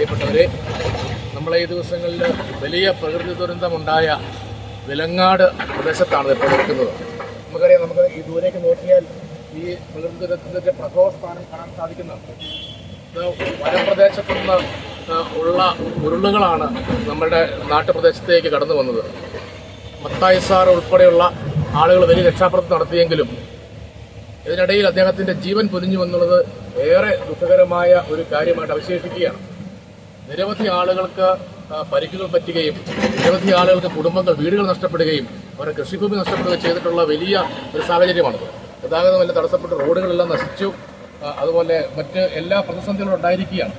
പ്രിയപ്പെട്ടവരെ നമ്മളെ ഈ ദിവസങ്ങളിൽ വലിയ പ്രകൃതി ദുരന്തമുണ്ടായ വിലങ്ങാട് പ്രദേശത്താണ് ഇപ്പോൾ നിൽക്കുന്നത്. നമുക്കറിയാം നമുക്ക് ഈ ദൂരേക്ക് നോക്കിയാൽ ഈ പ്രകൃതി ദുരന്തത്തിന്റെ പ്രഭവസ്ഥാനം കാണാൻ സാധിക്കുന്നുണ്ട് ഇത് വനപ്രദേശത്തു നിന്ന് ഉള്ള ഉരുളുകളാണ് നമ്മുടെ നാട്ടുപ്രദേശത്തേക്ക് കടന്നു വന്നത്. മത്തായി സാർ ഉൾപ്പെടെയുള്ള ആളുകൾ വലിയ രക്ഷാപ്രവർത്തനം നടത്തിയെങ്കിലും ഇതിനിടയിൽ അദ്ദേഹത്തിന്റെ ജീവൻ പൊലിഞ്ഞു എന്നുള്ളത് ഏറെ ദുഃഖകരമായ ഒരു കാര്യമായിട്ട് അവശേഷിക്കുകയാണ്. നിരവധി ആളുകൾക്ക് പരിക്കുകൾ പറ്റുകയും നിരവധി ആളുകൾക്ക് കുടുംബങ്ങൾ വീടുകൾ നഷ്ടപ്പെടുകയും അവരുടെ കൃഷിഭൂമി നഷ്ടപ്പെടുകയും ചെയ്തിട്ടുള്ള വലിയ ഒരു സാഹചര്യമാണത്. ഗതാഗതമെല്ലാം തടസ്സപ്പെട്ട് റോഡുകളെല്ലാം നശിച്ചു. അതുപോലെ മറ്റ് എല്ലാ പ്രതിസന്ധികളും ഉണ്ടായിരിക്കുകയാണ്.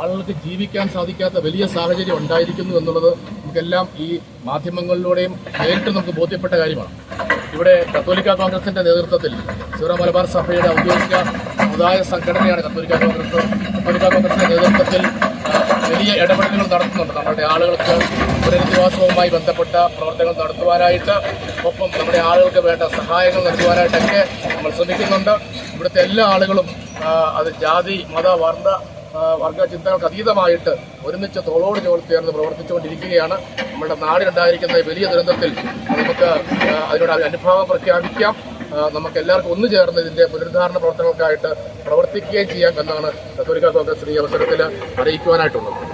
ആളുകൾക്ക് ജീവിക്കാൻ സാധിക്കാത്ത വലിയ സാഹചര്യം ഉണ്ടായിരിക്കുന്നു എന്നുള്ളത് നമുക്കെല്ലാം ഈ മാധ്യമങ്ങളിലൂടെയും നേരിട്ട് നമുക്ക് ബോധ്യപ്പെട്ട കാര്യമാണ്. ഇവിടെ കത്തോലിക്ക കോൺഗ്രസിന്റെ നേതൃത്വത്തിൽ സിറോ മലബാർ സഭയുടെ ഔദ്യോഗിക സമുദായ സംഘടനയാണ് കത്തോലിക്ക കോൺഗ്രസ്. കത്തോലിക്ക കോൺഗ്രസിന്റെ നേതൃത്വത്തിൽ ഇടപെടലുകൾ നടത്തുന്നുണ്ട്. നമ്മുടെ ആളുകൾക്ക് പുനരധിവാസവുമായി ബന്ധപ്പെട്ട പ്രവർത്തനങ്ങൾ നടത്തുവാനായിട്ട് ഒപ്പം നമ്മുടെ ആളുകൾക്ക് വേണ്ട സഹായങ്ങൾ നൽകുവാനായിട്ടൊക്കെ നമ്മൾ ശ്രമിക്കുന്നുണ്ട്. ഇവിടുത്തെ എല്ലാ ആളുകളും അത് ജാതി മത വർണ വർഗ ചിന്തകൾക്ക് അതീതമായിട്ട് ഒരുമിച്ച് തോളോട് ചോൾ ചേർന്ന് പ്രവർത്തിച്ചുകൊണ്ടിരിക്കുകയാണ്. നമ്മുടെ നാടിനുണ്ടായിരിക്കുന്ന വലിയ ദുരന്തത്തിൽ നമുക്ക് അതിനോട് അനുഭാവം പ്രഖ്യാപിക്കാം. നമുക്ക് എല്ലാവർക്കും ഒന്നു ചേർന്ന് ഇതിന്റെ പുനരുദ്ധാരണ പ്രവർത്തനങ്ങൾക്കായിട്ട് പ്രവർത്തിക്കുകയും ചെയ്യാം എന്നാണ് കത്തോലിക്ക കോൺഗ്രസ് ഈ അവസരത്തിൽ അറിയിക്കുവാനായിട്ടുള്ളത്.